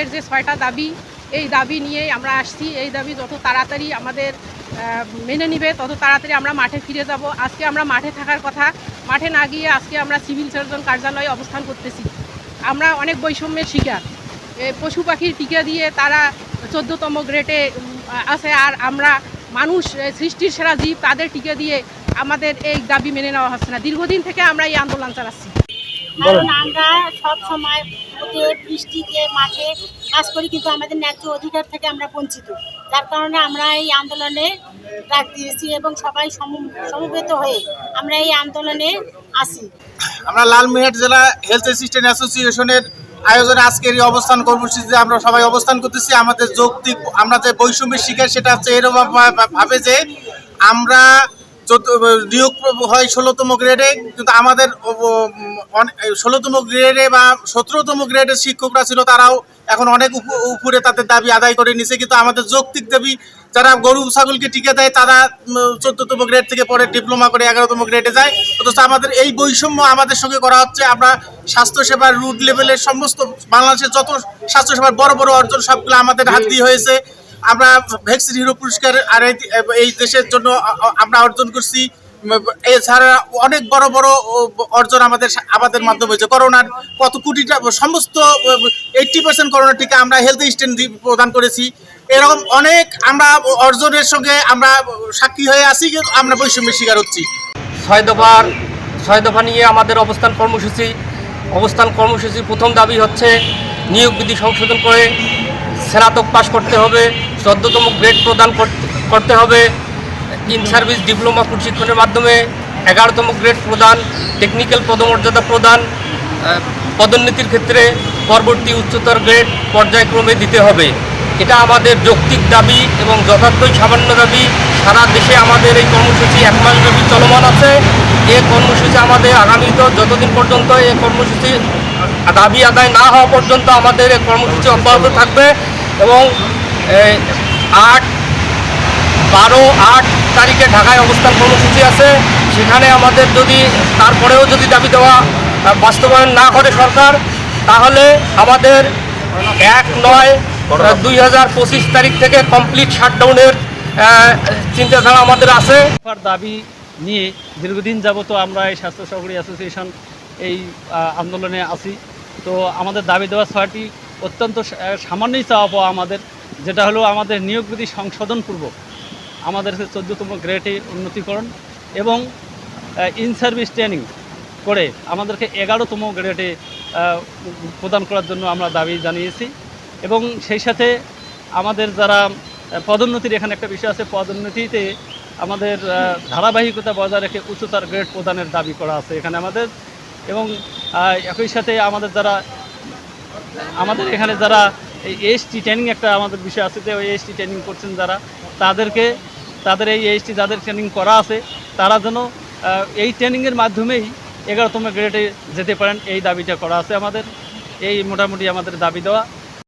আমাদের যে ছয়টা দাবি, এই দাবি নিয়েই আমরা আসছি। এই দাবি যত তাড়াতাড়ি আমাদের মেনে নিবে, তত তাড়াতাড়ি আমরা মাঠে ফিরে যাব। আজকে আমরা মাঠে থাকার কথা। মাঠে না গিয়ে আজকে আমরা সিভিল সার্জন কার্যালয়ে অবস্থান করতেছি। আমরা অনেক বৈষম্যের শিকার। পশু পাখির টিকা দিয়ে তারা চোদ্দতম গ্রেটে আছে। আর আমরা মানুষ সৃষ্টির সেরা জীব, তাদের টিকা দিয়ে আমাদের এই দাবি মেনে নেওয়া হচ্ছে না। দীর্ঘদিন থেকে আমরা এই আন্দোলন চালাচ্ছি। কারণ আমরা সব সময় বৃষ্টিতে মাঠে কাজ করি কিন্তু আমাদের ন্যায্য অধিকার থেকে আমরা বঞ্চিত। যার কারণে আমরা এই আন্দোলনে ডাক দিয়েছি এবং সবাই সম- সমবেত হয়ে আমরা এই আন্দোলনে আসি। আমরা লালমিহাট জেলা হেলথ অ্যাসিস্ট্যান্ট অ্যাসোসিয়েশনের আয়োজনে আজকের এই অবস্থান কর্মসূচিতে আমরা সবাই অবস্থান করতেছি। আমাদের যৌক্তিক, আমরা যে বৈষম্যের শিকার, সেটা হচ্ছে এরকম ভাবে যে আমরা নিয়োগ হয় ষোলোতম গ্রেডে কিন্তু আমাদের ষোলোতম গ্রেডে বা সতেরোতম গ্রেডের শিক্ষকরা ছিল তারাও এখন অনেক উপ- উপরে তাদের দাবি আদায় করে নিছে। কিন্তু আমাদের যৌক্তিক দাবি যারা গরু ছাগলকে টিকে দেয় তারা চোদ্দতম গ্রেড থেকে পরে ডিপ্লোমা করে এগারোতম গ্রেডে যায়। অথচ আমাদের এই বৈষম্য আমাদের সঙ্গে করা হচ্ছে। আমরা স্বাস্থ্যসেবার রুট লেভেলের সমস্ত বাংলাদেশের যত স্বাস্থ্যসেবার বড় বড় অর্জন সবগুলো আমাদের হাত দিয়ে হয়েছে। আমরা ভ্যাকসিন হিরো পুরস্কার আর এই- দেশের জন্য আমরা অর্জন করছি। এছাড়া অনেক বড় বড় অর্জন আমাদের আমাদের মাধ্যমে হয়েছে। করোনার কত কোটিটা, সমস্ত এইটটি পার্সেন্ট করোনা টিকা আমরা হেলথ স্ট্যান্ড প্রদান করেছি। এরকম অনেক আমরা অর্জনের সঙ্গে আমরা সাক্ষী হয়ে আছি, কিন্তু আমরা বৈষম্যের শিকার হচ্ছি। ছয় দফার ছয় দফা নিয়ে আমাদের অবস্থান কর্মসূচি। অবস্থান কর্মসূচির প্রথম দাবি হচ্ছে নিয়োগ বিধি সংশোধন করে স্নাতক পাস করতে হবে, চোদ্দতম গ্রেড প্রদান করতে- হবে ইন সার্ভিস ডিপ্লোমা প্রশিক্ষণের মাধ্যমে, এগারোতম গ্রেড প্রদান টেকনিক্যাল পদমর্যাদা প্রদান পদোন্নতির ক্ষেত্রে পরবর্তী উচ্চতর গ্রেড পর্যায়ক্রমে দিতে হবে। এটা আমাদের যৌক্তিক দাবি এবং যথার্থই সামান্য দাবি। সারা দেশে আমাদের এই কর্মসূচি এক মাস ব্যাপী চলমান আছে। এ কর্মসূচি আমাদের আগামীত যতদিন পর্যন্ত এই কর্মসূচি দাবি আদায় না হওয়া পর্যন্ত আমাদের এই কর্মসূচি অব্যাহত থাকবে। এবং আট, বারো, আট তারিখে ঢাকায় অবস্থান কর্মসূচি আছে। সেখানে আমাদের যদি, তারপরেও যদি দাবি দেওয়া বাস্তবায়ন না করে সরকার, তাহলে আমাদের এক নয় দুই হাজার পঁচিশ তারিখ থেকে কমপ্লিট শাটডাউনের চিন্তাধারা আমাদের আছে। দাবি নিয়ে দীর্ঘদিন যাবত আমরা এই স্বাস্থ্য সহকারী অ্যাসোসিয়েশন এই আন্দোলনে আছি। তো আমাদের দাবি দেওয়া ছয়টি অত্যন্ত সামান্যই চাওয়া পাওয়া আমাদের, যেটা হলো আমাদের নিয়োগ বিধি সংশোধনপূর্বক আমাদের চোদ্দতম গ্রেডে উন্নতিকরণ এবং ইন সার্ভিস ট্রেনিং করে আমাদেরকে এগারোতম গ্রেডে প্রদান করার জন্য আমরা দাবি জানিয়েছি এবং সেই সাথে আমাদের যারা পদোন্নতির এখানে একটা বিষয় আছে, পদোন্নতিতে আমাদের ধারাবাহিকতা বজায় রেখে উচ্চতার গ্রেড প্রদানের দাবি করা আছে এখানে আমাদের এবং একই সাথে আমাদের যারা আমাদের এখানে যারা এই এসটি ট্রেনিং একটা আমাদের বিষয় আছে যে ওই এসটি ট্রেনিং করছেন যারা, তাদেরকে, তাদের এই এসটি যাদের ট্রেনিং করা আছে, তারা যেন এই ট্রেনিংয়ের মাধ্যমেই এগারোতম গ্রেডে যেতে পারেন, এই দাবিটা করা আছে আমাদের। এই মোটামুটি আমাদের দাবি দেওয়া।